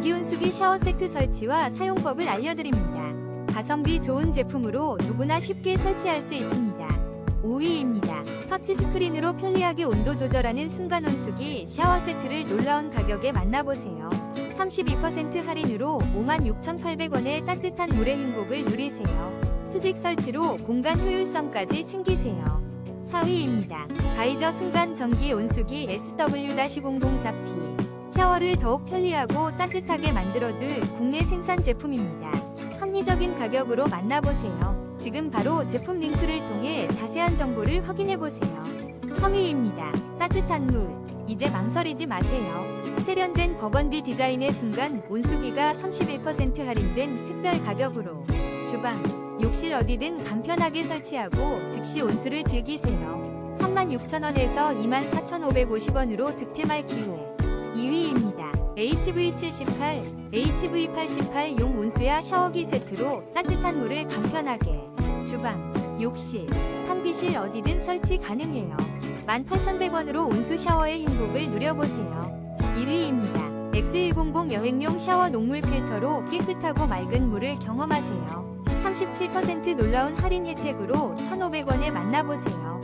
전기 온수기 샤워 세트 설치와 사용법을 알려드립니다. 가성비 좋은 제품으로 누구나 쉽게 설치할 수 있습니다. 5위입니다. 터치스크린으로 편리하게 온도 조절하는 순간 온수기 샤워 세트를 놀라운 가격에 만나보세요. 32% 할인으로 56,800원의 따뜻한 물의 행복을 누리세요. 수직 설치로 공간 효율성까지 챙기세요. 4위입니다. 가이저 순간 전기 온수기 SW-004P 샤워를 더욱 편리하고 따뜻하게 만들어줄 국내 생산 제품입니다. 합리적인 가격으로 만나보세요. 지금 바로 제품 링크를 통해 자세한 정보를 확인해보세요. 3위입니다. 따뜻한 물. 이제 망설이지 마세요. 세련된 버건디 디자인의 순간 온수기가 31% 할인된 특별 가격으로 주방, 욕실 어디든 간편하게 설치하고 즉시 온수를 즐기세요. 36,000원에서 24,550원으로 득템할 기회. 2위입니다. HV78, HV88 용 온수야 샤워기 세트로 따뜻한 물을 간편하게 주방, 욕실, 탕비실 어디든 설치 가능해요. 18,100원으로 온수 샤워의 행복을 누려보세요. 1위입니다. X100 여행용 샤워 녹물 필터로 깨끗하고 맑은 물을 경험하세요. 37% 놀라운 할인 혜택으로 1,500원에 만나보세요.